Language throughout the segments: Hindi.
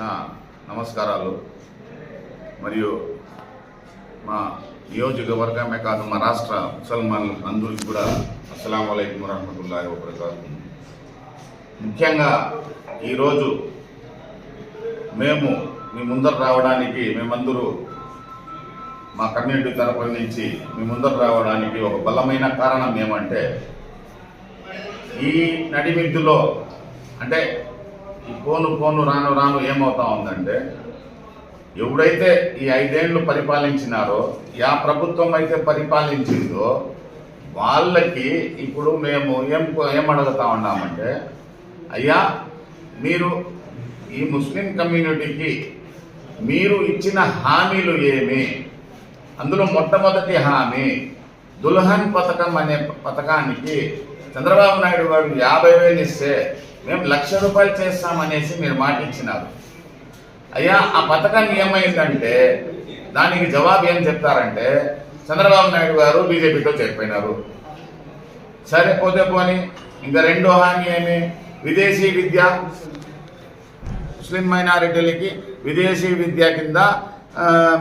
నా నమస్కారాలు. మరియు మా నియోజకవర్గమే కాదు మా రాష్ట్ర ముసల్మాన్ అందరికి కూడా అస్సలం వలైకం వరహమతుల్లాహి వబరకాతు. ముఖ్యంగా ఈరోజు మేము మీ ముందర రావడానికి మేమందరూ మా కమ్యూనిటీ తరపు నుంచి మీ ముందర రావడానికి ఒక బలమైన కారణం ఏమంటే ఈ నడిమిద్దులో అంటే ఈ కోను కోను రాను రాను ఏమవుతా ఉందంటే ఎవడైతే ఈ ఐదేళ్ళు పరిపాలించినారో యా ప్రభుత్వం అయితే పరిపాలించిందో వాళ్ళకి ఇప్పుడు మేము ఏం ఏమడుగుతా ఉన్నామంటే అయ్యా మీరు ఈ ముస్లిం కమ్యూనిటీకి మీరు ఇచ్చిన హామీలు ఏమి? అందులో మొట్టమొదటి హామీ దుల్హన్ పథకం అనే పథకానికి చంద్రబాబు నాయుడు గారు యాభై వేలు ఇస్తే మేము లక్ష రూపాయలు చేస్తామనేసి మీరు మాట ఇచ్చినారు అయ్యా ఆ పథకం ఏమైందంటే దానికి జవాబు ఏం చెప్తారంటే చంద్రబాబు నాయుడు గారు బీజేపీతో చేరిపోయినారు. సరే పోతే పోని. ఇంకా రెండో హామీ ఏమి? విదేశీ విద్య. ముస్లిం మైనారిటీలకి విదేశీ విద్య కింద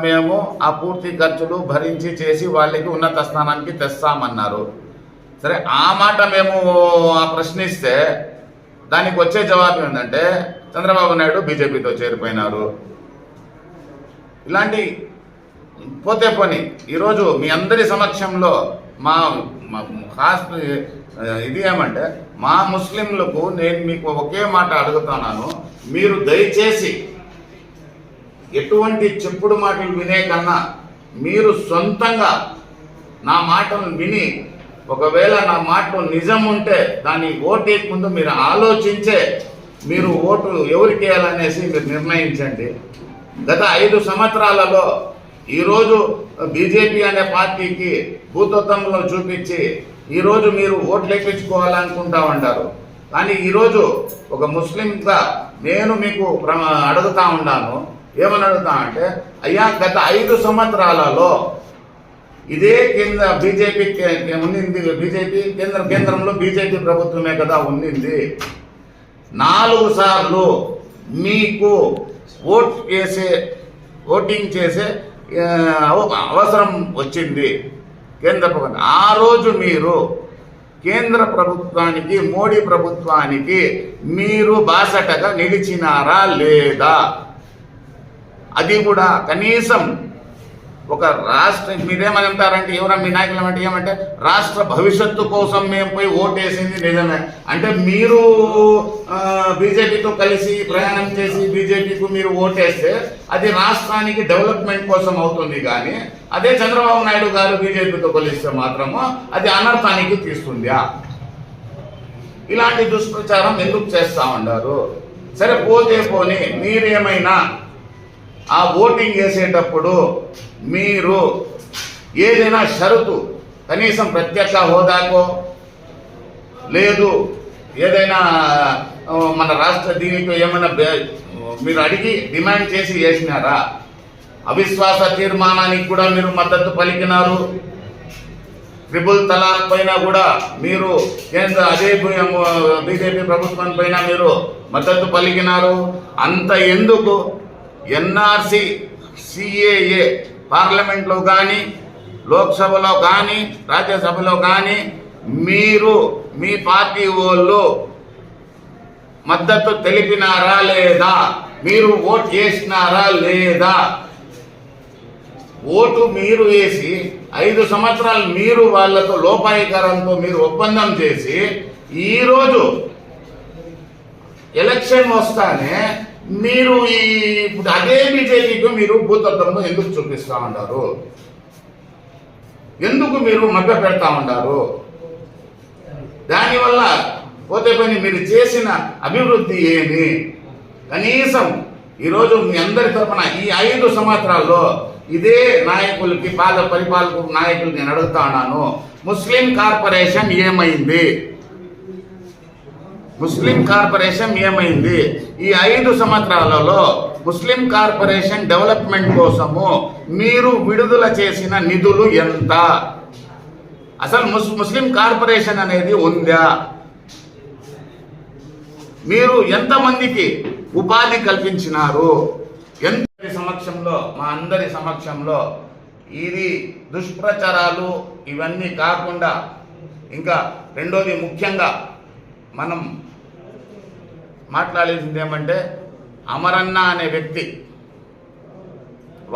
మేము ఆ పూర్తి ఖర్చులు భరించి చేసి వాళ్ళకి ఉన్నత స్థానానికి తెస్తామన్నారు. సరే ఆ మాట మేము ఆ ప్రశ్నిస్తే దానికి వచ్చే జవాబు ఏంటంటే చంద్రబాబు నాయుడు బీజేపీతో చేరిపోయినారు. ఇలాంటి పోతే పోని ఈరోజు మీ అందరి సమక్షంలో మా కాస్ట్ ఇది ఏమంటే మా ముస్లింలకు నేను మీకు ఒకే మాట అడుగుతున్నాను మీరు దయచేసి ఎటువంటి చెప్పుడు మాటలు వినే కన్నా మీరు సొంతంగా నా మాటలు విని ఒకవేళ నా మాటలు నిజం ఉంటే దాన్ని ఓటే ముందు మీరు ఆలోచించే మీరు ఓటు ఎవరికి వేయాలనేసి మీరు నిర్ణయించండి. గత ఐదు సంవత్సరాలలో ఈరోజు బీజేపీ అనే పార్టీకి భూతత్వంలో చూపించి ఈరోజు మీరు ఓట్లు ఎక్కించుకోవాలనుకుంటా ఉంటారు కానీ ఈరోజు ఒక ముస్లింగా నేను మీకు అడుగుతా ఉన్నాను. ఏమని అడుగుతా అంటే అయ్యా గత ఐదు సంవత్సరాలలో ఇదే కేంద్ర బీజేపీ ఉండింది బీజేపీ కేంద్ర కేంద్రంలో బీజేపీ ప్రభుత్వమే కదా ఉండింది నాలుగు సార్లు మీకు ఓట్ చేసే ఓటింగ్ చేసే అవసరం వచ్చింది కేంద్ర ప్రభుత్వం. ఆ రోజు మీరు కేంద్ర ప్రభుత్వానికి మోడీ ప్రభుత్వానికి మీరు బాసటగా నిలిచినారా లేదా? అది కూడా కనీసం ఒక రాష్ట్ర మీరేమని అంటారంటే ఎవరా మీ నాయకులు అంటే ఏమంటే రాష్ట్ర భవిష్యత్తు కోసం మేము పోయి ఓటేసింది నిజమే. అంటే మీరు బీజేపీతో కలిసి ప్రయాణం చేసి బీజేపీకు మీరు ఓటేస్తే అది రాష్ట్రానికి డెవలప్మెంట్ కోసం అవుతుంది కానీ అదే చంద్రబాబు నాయుడు గారు బీజేపీతో కలిస్తే మాత్రము అది అనర్థానికి తీస్తుందా? ఇలాంటి దుష్ప్రచారం ఎందుకు చేస్తా ఉన్నారు? సరే పోతే పోని మీరేమైనా ఆ ఓటింగ్ వేసేటప్పుడు మీరు ఏదైనా షరతు కనీసం ప్రత్యక్ష హోదాకో లేదు ఏదైనా మన రాష్ట్ర దీనికి ఏమైనా మీరు అడిగి డిమాండ్ చేసి వేసినారా అవిశ్వాస తీర్మానానికి కూడా మీరు మద్దతు పలికినారు. ట్రిపుల్ తలాక్ పైన కూడా మీరు కేంద్ర అదే బీజేపీ ప్రభుత్వం పైన మీరు మద్దతు పలికినారు. అంత ఎందుకు? ఎన్ఆర్సి సిఏఏ పార్లమెంట్లో కానీ లోక్సభలో కానీ రాజ్యసభలో కానీ మీరు మీ పార్టీ వాళ్ళు మద్దతు తెలిపినారా లేదా? మీరు ఓట్ చేసినారా లేదా? ఓటు మీరు వేసి ఐదు సంవత్సరాలు మీరు వాళ్ళతో లోపాయికారంతో మీరు ఒప్పందం చేసి ఈరోజు ఎలక్షన్ వస్తానే మీరు ఈ ఇప్పుడు అదే బీజేపీకి మీరు భూతత్వంలో ఎందుకు చూపిస్తా ఉంటారు ఎందుకు మీరు మభ్య పెడతా ఉంటారు దానివల్ల పోతే పని మీరు చేసిన అభివృద్ధి ఏమి? కనీసం ఈరోజు మీ అందరి తరపున ఈ ఐదు సంవత్సరాల్లో ఇదే నాయకులకి పాద పరిపాలక నాయకులు నేను అడుగుతా ఉన్నాను. ముస్లిం కార్పొరేషన్ ఏమైంది? ముస్లిం కార్పొరేషన్ ఏమైంది? ఈ ఐదు సంవత్సరాలలో ముస్లిం కార్పొరేషన్ డెవలప్మెంట్ కోసము మీరు విడుదల చేసిన నిధులు ఎంత? అసలు ముస్ ముస్లిం కార్పొరేషన్ అనేది ఉందా? మీరు ఎంతమందికి ఉపాధి కల్పించినారు? ఎంత సమక్షంలో మా అందరి సమక్షంలో ఇది దుష్ప్రచారాలు ఇవన్నీ కాకుండా ఇంకా రెండోది ముఖ్యంగా మనం మాట్లాడేసింది ఏమంటే అమరన్న అనే వ్యక్తి.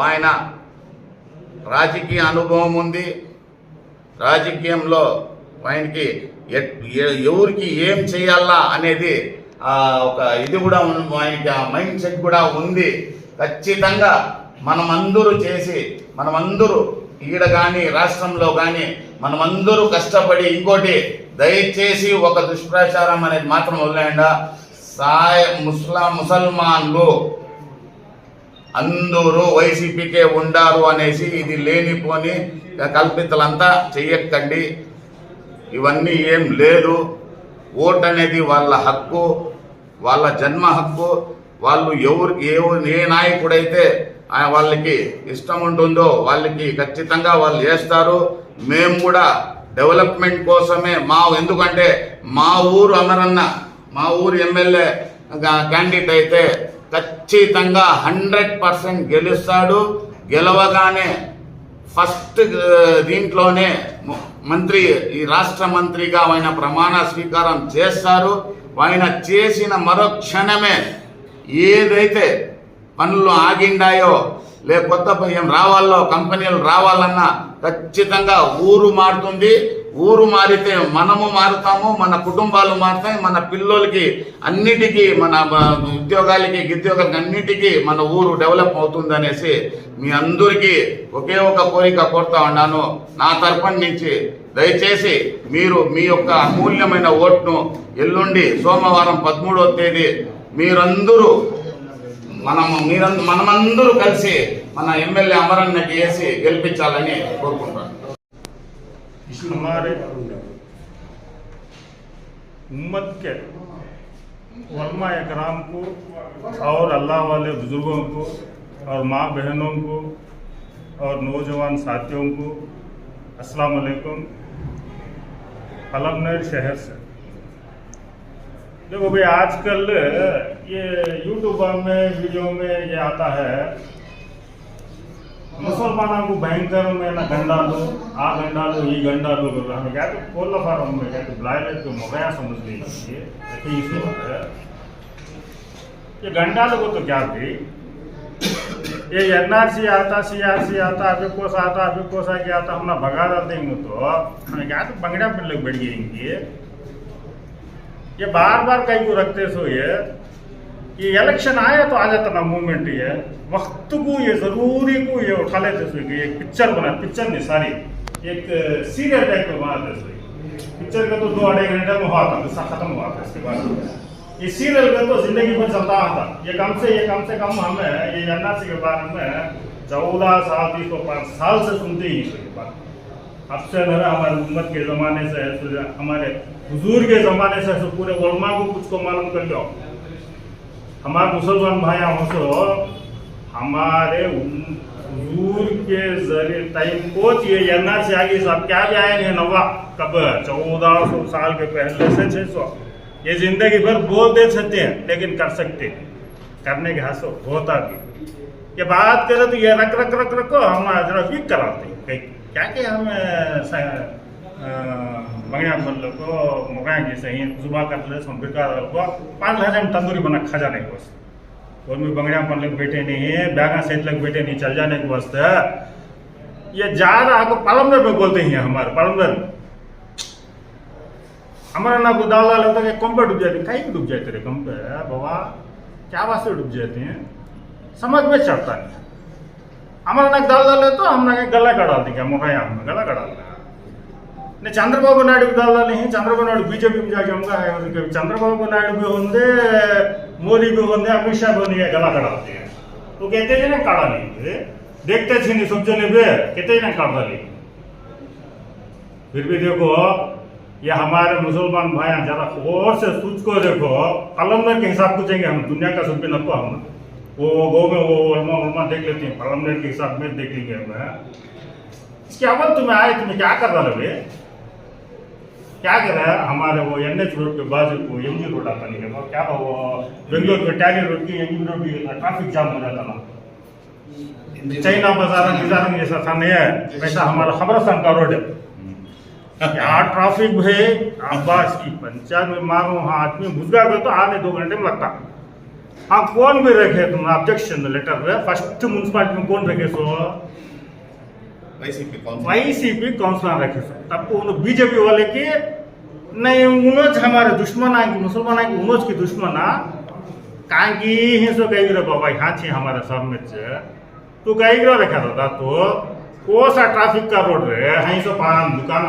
ఆయన రాజకీయ అనుభవం ఉంది. రాజకీయంలో ఆయనకి ఎవరికి ఏం చేయాలా అనేది ఒక ఇది కూడా ఆయనకి ఆ మైండ్ సెట్ కూడా ఉంది. ఖచ్చితంగా మనమందరూ చేసి మనమందరూ ఈడ కానీ రాష్ట్రంలో కానీ మనమందరూ కష్టపడి ఇంకోటి దయచేసి ఒక దుష్ప్రచారం అనేది మాత్రం వదిలేయండా. సాయ ముస్లా ముసల్మాన్లు అందరూ వైసీపీకే ఉండారు అనేసి ఇది లేనిపోని కల్పితలంతా చెయ్యక్కండి ఇవన్నీ ఏం లేదు. ఓట్ అనేది వాళ్ళ హక్కు వాళ్ళ జన్మ హక్కు. వాళ్ళు ఎవరు ఏ ఏ నాయకుడైతే ఆ వాళ్ళకి ఇష్టం ఉంటుందో వాళ్ళకి ఖచ్చితంగా వాళ్ళు చేస్తారు. మేము కూడా డెవలప్మెంట్ కోసమే మా ఎందుకంటే మా ఊరు అమరన్న మా ఊరు ఎమ్మెల్యే క్యాండిడేట్ అయితే ఖచ్చితంగా హండ్రెడ్ పర్సెంట్ గెలుస్తాడు. గెలవగానే ఫస్ట్ దీంట్లోనే మంత్రి ఈ రాష్ట్ర మంత్రిగా ఆయన ప్రమాణ స్వీకారం చేస్తారు. ఆయన చేసిన మరో క్షణమే ఏదైతే పనులు ఆగిండాయో లే కొత్త ఏం రావాలో కంపెనీలు రావాలన్నా ఖచ్చితంగా ఊరు మారుతుంది. ఊరు మారితే మనము మారుతాము మన కుటుంబాలు మారుతాయి మన పిల్లలకి అన్నిటికీ మన ఉద్యోగాలకి ఉద్యోగాలకి అన్నిటికీ మన ఊరు డెవలప్ అవుతుంది అనేసి మీ అందరికీ ఒకే ఒక కోరిక కోరుతా ఉన్నాను. నా తరఫున నుంచి దయచేసి మీరు మీ యొక్క అమూల్యమైన ఓట్ను ఎల్లుండి సోమవారం పదమూడవ తేదీ మీరందరూ మనము మీరందరూ మనమందరూ కలిసి మన ఎమ్మెల్యే అమరన్నకి వేసి గెలిపించాలని కోరుకుంటాను हमारे उम्मत के वलमा कराम को और अल्लाह वाले बुज़ुर्गों को और माँ बहनों को और नौजवान साथियों को अस्सलाम वालेकुम अलमनगर शहर से देखो भाई, आजकल ये यूट्यूब में, वीडियो में ये आता है। मुसलमानों को भयंकर में ना गंडालो आ गंडालो ये गंडालो कर रहा हमें क्या तो कोल्ला फार्म में, क्या तो ब्लाइलर को मोगया समझ लीजिए ऐसे सो है। ये गंडालो को तो क्या थी ये एनआरसी आता सीआरसी आता अभी कोस आता अभी कोस आके आता हमने भगा देंगे तो। हमें क्या तो बंगड़ा पे लोग बैठ गएँगे ये बार बार कहीं को रखते सो ये ये इलेक्शन आया तो आ जाता ना मूवमेंट ये, वक्त को ये ज़रूरी को ये उठा लेते सो कि एक पिक्चर बना पिक्चर नहीं सारी एक सीरियल टाइप का बनाते सो पिक्चर का तो दो अढ़ाई घंटे में हुआ था दूसरा खत्म हुआ था इसके बाद। ये सीरियल का तो ज़िंदगी भर चलता था। ये कम से, ये कम से कम हमें, ये एनआरसी के बारे में चौदह साल, तीस को पाँच साल से सुनते ही हैं इसके बाद अब से हमारे उम्मत के ज़माने से तो हमारे हुजूर के ज़माने से पूरे उलमा को कुछ को मालूम कर लो। हमारे मुसलमान भाई हो सो हमारे हुजूर के ज़रिए टाइम को ये एनआर से आगे साहब क्या भी आए हैं नवा, कब चौदह सौ साल के पहले से छह सौ। ये ज़िंदगी भर बोल दे सकते हैं, लेकिन कर सकते हैं। करने के हाथ होता भी ये बात करें तो ये रख रख रख, रखो, हम जरा वीक कराते हैं। क्या कि हम बगड़ा को मुगा की सही जुबा कर ले संबिर का को पाँच हज़ार में तंदूरी बना खा जाने के और में बंगड़ा पन लग बैठे नहीं है, बैगा सेट लग बैठे नहीं, चल जाने के वास्ते ये ज़्यादा आपको पालमदर में बोलते हैं हमारे पालमदर। हमारा ना को दाल डाल होता है कम डूब जाते हैं, कहीं डूब जाते रहे कम बाबा, क्या वास्ते डूब जाते हैं? समझ में चढ़ता नहीं। हमारा ना दाल तो हम ना गला का देंगे हम गला डाल देंगे नहीं, चंद्रबाबू नायडू को डाल डाले हैं चंद्रबाबू नायडू बीजेपी चंद्रबाबू नायडू भी मोदी भी होंगे अमित शाह भी होंगे गला का डालते हैं। तो कहते ना नहीं देखते सब जने भी कहते ना काढ़ा नहीं। फिर भी देखो, ये हमारे मुसलमान भाई जरा और से सोच को देखो कलंदर के हिसाब पूछेंगे, हम दुनिया का सब नको हम। वो गो में वो उलमा उलमा देख लेते हैं कलंदर के हिसाब में देख लेंगे हम इसके अव्वल तुम्हें आए, तुम्हें क्या कर रहा है क्या करे हमारे वो एन एच रोड के बाजू को एम जी रोड आता नहीं है। वो क्या वो बेंगलोर के टैली रोड की एम जी रोड की ट्रैफ़िक जाम हो जाता ना चाइना बाज़ार जैसा था नहीं है। वैसा हमारा खबरस्तान का रोड है। यहाँ ट्रैफ़िक है? आवास की पंचायत में मारो। हाँ आदमी घुस गया तो आने दो घंटे में लगता। हाँ कौन भी रखे? तुम ऑब्जेक्शन लेटर फ़र्स्ट म्यूनसिपालिटी में कौन रखे? So YCP council YCP councillor रखे सो तब उन्होंने बीजेपी वाले की नहीं उनोज हमारे दुश्मन आएंगे मुसलमान आएंगे उनोज की दुश्मन आ कहाँ की ही सो कहीं रे बाबा यहाँ छे हमारे सब में छे तू कहीं रे रखा था तो को सा ट्रैफिक का रोड रे हाँ सो पान दुकान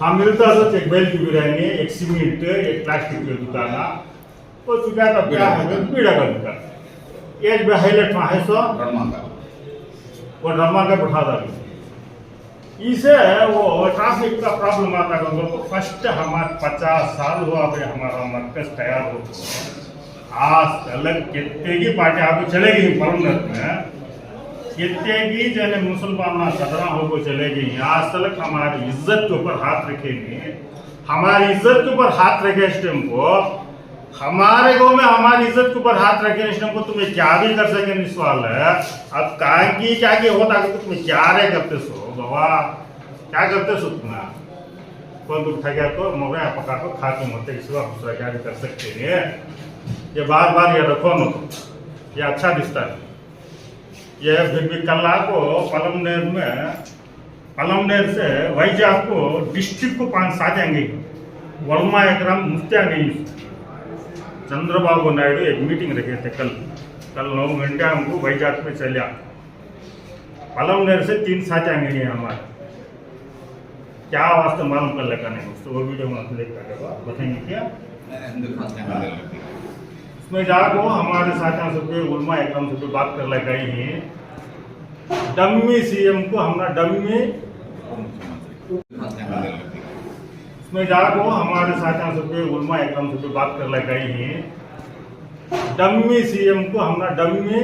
हाँ मिलता तो एक बेल की बिरयानी एक सीमेंट एक प्लास्टिक की दुकान वो चुका था क्या है पीड़ा का दुकान एक भी हाईलाइट में है सो బ్రహ్మాండ वो ड्रामा का बैठा था इसे वो ट्रैफ़िक का प्रॉब्लम आता है तो फ़र्स्ट हमारे पचास साल हुआ भाई हमारा मरकज तैयार हो आज तक कितने की पार्टी आपको चलेगी परमनत में कितने की जने मुसलमान सदरा होकर चलेगी आज तक हमारी इज़्ज़त के ऊपर हाथ रखेगी। हमारी इज़्ज़त के ऊपर हाथ रखे इस टाइम को। हमारे गाँव में हमारी इज़्ज़त के ऊपर हाथ रखे इस टाइम को, तुम्हें क्या भी कर सके सवाल है? अब काय की, क्या होता तुम्हें क्या रे करते सो? बाबा, क्या करते सो तुम कौन तुम ठगा तो मोबाइल पका को खा के मत इस बार दूसरा क्या भी कर सकते हैं, ये? बार बार ये रखो न ये अच्छा दिखता है। ये फिर भी कल को पलमनेर में, पलमनेर से वैजाग को डिस्ट्रिक्ट को पाँच साजेंगे वर्मा एकराम मुफ्तिया गई। चंद्रबाबू नायडू एक मीटिंग रखे थे कल। कल नौ घंटे हमको वैजाग में चलिया पलमनेर से तीन साजेंगे हैं हमारे क्या वास्ते मालूम कर लगा नहीं? उसको वो वीडियो में देख कर बताएँगे क्या उसमें जाको हमारे साथियों से भी उलमा एकदम भी बात कर लगाई है। डम्मी सीएम को हमने डम्मी उसमें जाको हमारे साथियों से भी उलमा एकदम भी बात कर लगाई है। डम्मी सीएम को हमने डम्मी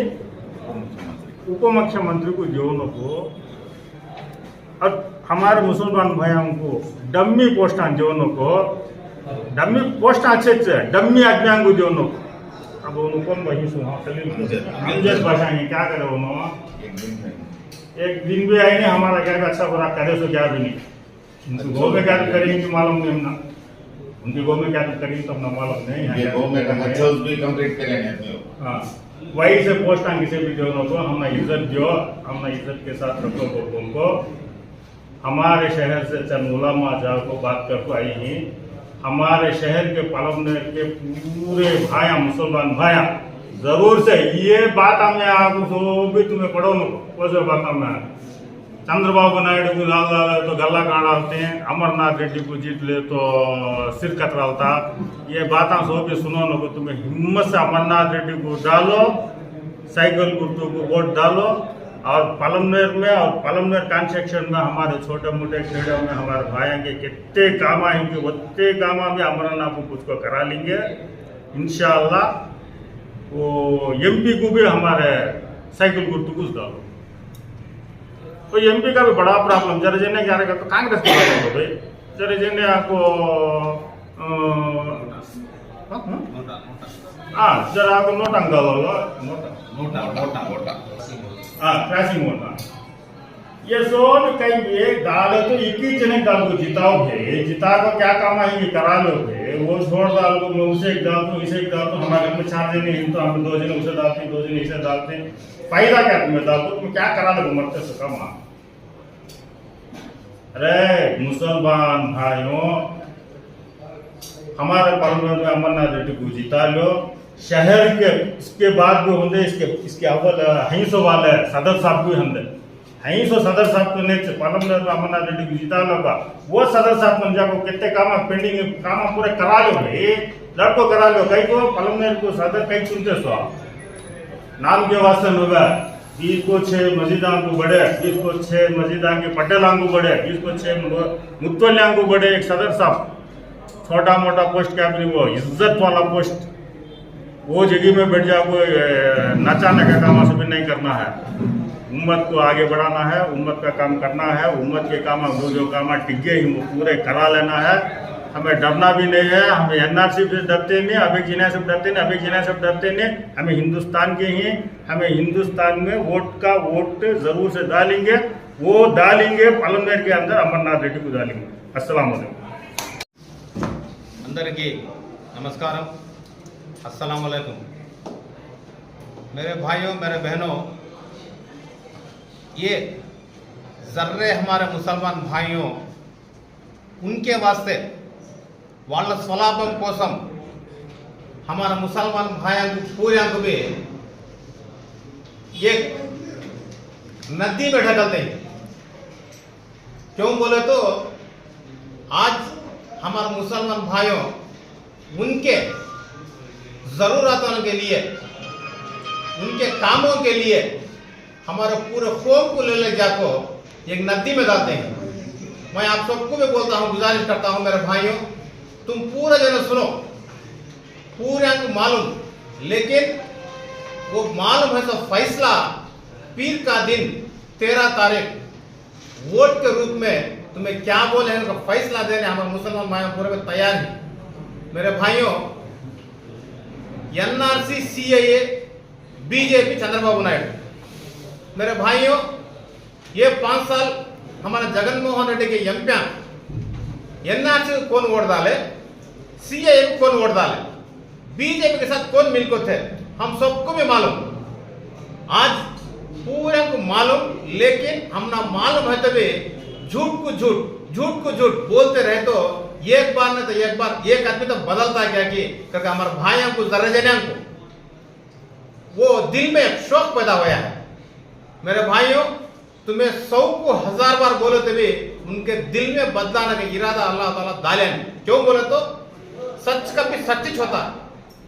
उप मुख्यमंत्री को जोनों को और हमारे मुसलमान भाइयों को डम्मी पोस्ट जोनों को डम्मी पोस्ट अच्छे अच्छे डम्मी आदमियों को जोनों को अब उनको कौन वही सुना अमजद भाषा है क्या करे उन्होंने एक दिन भी आई नहीं हमारा क्या अच्छा बुरा करे सो क्या भी नहीं। उनकी गौ में क्या करेंगे मालूम नहीं हमना उनकी गौ में क्या करेंगे तो हमने मालूम नहीं अच्छा हाउस भी कंप्लीट करेंगे हाँ। वही से पोस्ट आगे से भी जो को हमने इज़्ज़त दियो, हमने इज़्ज़त के साथ रखो को उनको हमारे शहर से चंद माँ जाओ को बात कर तो आई ही, हमारे शहर के पलमनेर के पूरे भाया, मुसलमान भाया, ज़रूर से ये बात हमें आपको भी तुम्हें पढ़ो नो, वो बात हमें चंद्रबाबू नायडू को लाल तो गला काट डालते हैं, अमरनाथ रेड्डी को जीत ले तो सिर कतरालता। ये बात सो भी सुनो नो तुम्हें हिम्मत से अमरनाथ रेड्डी को डालो, साइकिल गुर्दू को वोट डालो, और पलमनेर में, और पलमनेर कॉन्स्ट्रक्शन में हमारे छोटे मोटे खेड़ों में हमारे भाई के कितने काम आएँगे, उतने काम में अमरनाथ को कुछ को करा लेंगे। इंशाल्लाह, वो एमपी को भी हमारे साइकिल गुर्दू को डालो। तो एमपी का भी बड़ा प्रॉब्लम जरा जिन्हें क्या रहेगा तो कांग्रेस को लगेगा भाई जरा जिन्हें आपको अ, हाँ, हाँ? हाँ जरा आपको नोट अंक होगा नोट मोटा मोटा हाँ क्रैशिंग होना ये सब कहीं भी डाले तो एक ही जने डाल को जिताओगे जिता को क्या काम आएंगे करा लोगे वो छोड़ मैं उसे एक डाल दूँ इसे एक डाल दूँ हमारे में चार जने हैं तो हम दो जने उसे डालते हैं दो जने इसे डालते हैं फ़ायदा क्या तुम्हें डाल दो तुम क्या करा मरते से कम अरे, मुसलमान भाइयों, हमारे अमरनाथ रेड्डी को जिता लो। शहर के, इसके बाद भी होंगे, इसके इसके अव्वल हईसो वाले सदर साहब भी होंगे। हईसो सदर साहब को पार्लियामेंट में अमरनाथ रेड्डी को जिता लोगा वो सदर साहब बन जाको कितने काम पेंडिंग काम पूरे करा लो भाई लड़को करा लो कई को पार्लियामेंट को सदर कई चुनते सो नाम के वास्ते होगा इसको छह मस्जिदां को बड़े इसको छह मस्जिदां के पटेलां को बड़े इसको छह मुतवलियाँ को बड़े एक सदर साहब छोटा मोटा पोस्ट क्या भी वो इज़्ज़त वाला पोस्ट वो जगह में बैठ जाओ कोई नचाने का काम सब नहीं करना है उम्मत को आगे बढ़ाना है, उम्मत का काम करना है, उम्मत के काम जो जो काम टिके ही पूरे करा लेना है। हमें डरना भी नहीं है, हमें एन आर से डरते नहीं, अभी जिन्हें सब डरते नहीं, अभी जिन्हें सब डरते नहीं, हमें हिंदुस्तान के ही, हमें हिंदुस्तान में वोट का वोट ज़रूर से डालेंगे, वो डालेंगे पालमनेर के अंदर, अमरनाथ रेड्डी को डालेंगे। असल अंदर की नमस्कार अस्सलाम मेरे भाइयों, मेरे बहनों ये जर्रे हमारे मुसलमान भाइयों उनके वास्ते వాళ్ళ స్వలాభం కోసం हमारा मुसलमान भाइयों को पूरे को भी ये नदी में ढकलते हैं क्यों बोले तो आज हमारे मुसलमान भाइयों उनके ज़रूरतों के लिए उनके कामों के लिए हमारे पूरे कौम को ले ले जाको एक नदी में डालते हैं। मैं आप सबको भी बोलता हूँ, गुजारिश करता हूँ, मेरे भाइयों, तुम पूरे जन सुनो, पूरे को मालूम, लेकिन वो मालूम है तो फैसला, पीर का दिन, तेरह तारीख, वोट के रूप में तुम्हें क्या बोले उनका फैसला देने हमारे मुसलमान भाइयों, पूरे में तैयार हैं। मेरे भाइयों, NRC, CAA, BJP, Chandrababu Naidu. मेरे भाइयों, ये पाँच साल हमारे जगन मोहन रेड्डी के एमपी एनआरसी को कौन वोट डाले? सीएए को कौन वोट डाले? बीजेपी के साथ कौन मिल को थे? हम सबको भी मालूम। आज पूरे को मालूम, लेकिन हम ना मालूम है तभी झूठ को झूठ झूठ को झूठ बोलते रहे तो एक बार नहीं तो एक बार एक आदमी तो बदलता क्या कि क्योंकि हमारे भाइयों को दर्जनियों को। वो दिल में शौक पैदा हुआ है। मेरे भाइयों, तुम्हें सौ को हज़ार बार बोले तभी उनके दिल में बदलाने का इरादा अल्लाह ताला दालन क्यों बोले तो? सच का भी सच होता?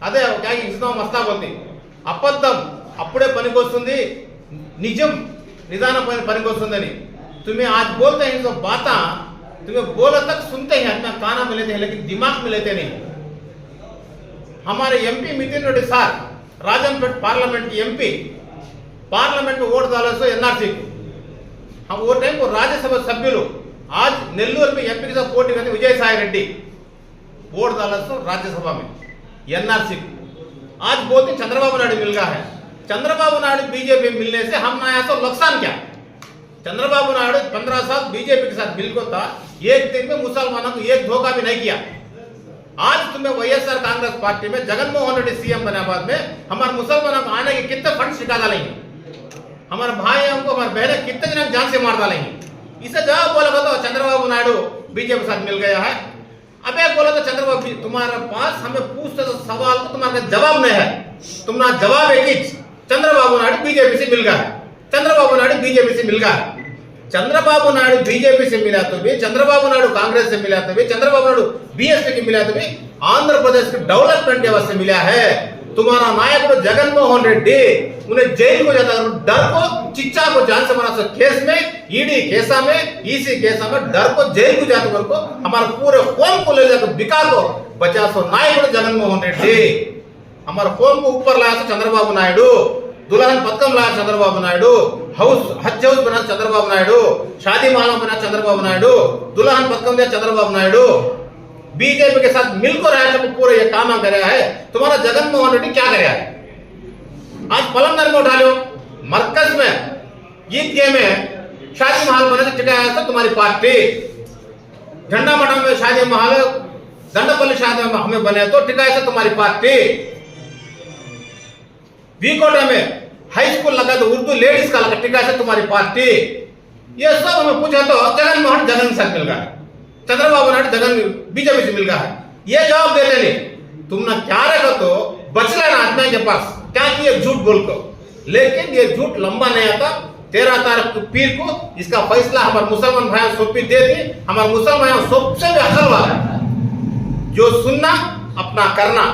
అదే ఒక ఇస్తాం మస్తా ఉంది అబద్ధం అప్పుడే పనికొస్తుంది నిజం నిదానం పైన పనికొస్తుందని तुम्हें आज बोलते हैं जो बाता, तुम्हें बोले तक सुनते हैं, अपना काना में लेते हैं, लेकिन दिमाग में लेते नहीं। हमारे MP Mithun Reddy sir Rajampet parliament की एमपी पार्लमेंट में वोट डाला सो एनआरसी को हम वो टाइम को राज्यसभा सभ्युలు आज నెల్లూరు में ఎంపీగా పోటీ చేసిన విజయ్ సాయి రెడ్డి वोट डाला सो राज्यसभा में एनआरसी को आज बोलते चंद्रबाबू नायडू मिल गया है चंद्रबाबू नायडू बीजेपी मिलने से हम ना ऐसा नुकसान क्या चंद्रबाबू नायडू पंद्रह साल बीजेपी के साथ मिलकर था एक दिन में मुसलमानों को एक धोखा भी नहीं किया आज तुम्हें वाईएसआर कांग्रेस पार्टी में जगनमोहन रेड्डी सीएम बने बाद में हमारे मुसलमानों को आने के कितने फंड छिटा डालेंगे हमारे भाइयों को हमारे बहनें कितने जन जान से मार डालेंगे? इसे जवाब बोला तो चंद्रबाबू नायडू बीजेपी साथ मिल गया है। अब एक बोला तो चंद्रबाबू तुम्हारे पास हमें पूछते तो सवाल को तुम्हारे जवाब नहीं है। तुम्हारा जवाब ही, चंद्रबाबू नायडू बीजेपी से मिल गया चंद्रबाबू नायडू बीजेपी से मिल गया चंद्रबाबू नायडू बीजेपी से मिला तो भी, चंद्रबाबू नायडू कांग्रेस से मिला तो भी, चंद्रबाबू नायडू बीएसपी की मिला तो भी, आंध्र प्रदेश की डेवलपमेंट की से मिला है। तुम्हारा नायक तो जगन मोहन रेड्डी उन्हें जेल को जाता है डर को चिच्चा को जान से मारा सो केस में ईडी केसा में ईसी केसा में डर को जेल को जाते कर को हमारे पूरे कौम को ले जाकर बिका को बचा सो नायक तो जगन मोहन रेड्डी हमारे कौम को ऊपर लाया तो चंद्रबाबू नायडू दुल्हन पथकम लाया चंद्रबाबू नायडू हाउस हज हाउस बना चंद्रबाबू नायडू शादी माला बना चंद्रबाबू नायडू दुल्हन पथकम दिया चंद्रबाबू नायडू बीजेपी के साथ मिलकर आया जब पूरे ये काम कर है, तुम्हारा जगन मोहन रेड्डी क्या कर है? आज पलंगर में उठा लो, मरकज में ईदगाह में शादी महल बने से टिकाया था, तुम्हारी पार्टी झंडा मठम में शादी महल, दंडपल्ली शादी में हमें बने तो टिकाया था तुम्हारी पार्टी वीकोटा में हाई स्कूल लगा तो उर्दू लेडीज़ का लगा टिकाया था तुम्हारी पार्टी ये सब हमें पूछा तो जगन मोहन जगन साथ मिल गया। चंद्रबाबू नायडू जगन बीजेपी से मिल गया है। ये जवाब देते नहीं तुमने क्या रखा तो बच लेना आदमी के पास। क्या किए झूठ बोल को लेकिन ये झूठ लंबा नहीं आता। तेरह तारीख को पीर को इसका फैसला हमारे मुसलमान भाइयों सोपी दे दी। हमारे मुसलमान भाइयों सबसे भी असल वाला जो सुनना, अपना करना।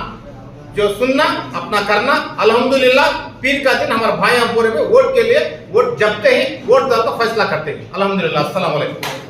जो सुनना, अपना करना। अल्हम्दुलिल्लाह, पीर का दिन हमारे भाई पूरे में वोट के लिए, वोट जबते ही, वोट दल का फैसला करते हैं। अल्हम्दुलिल्लाह, अस्सलाम वालेकुम।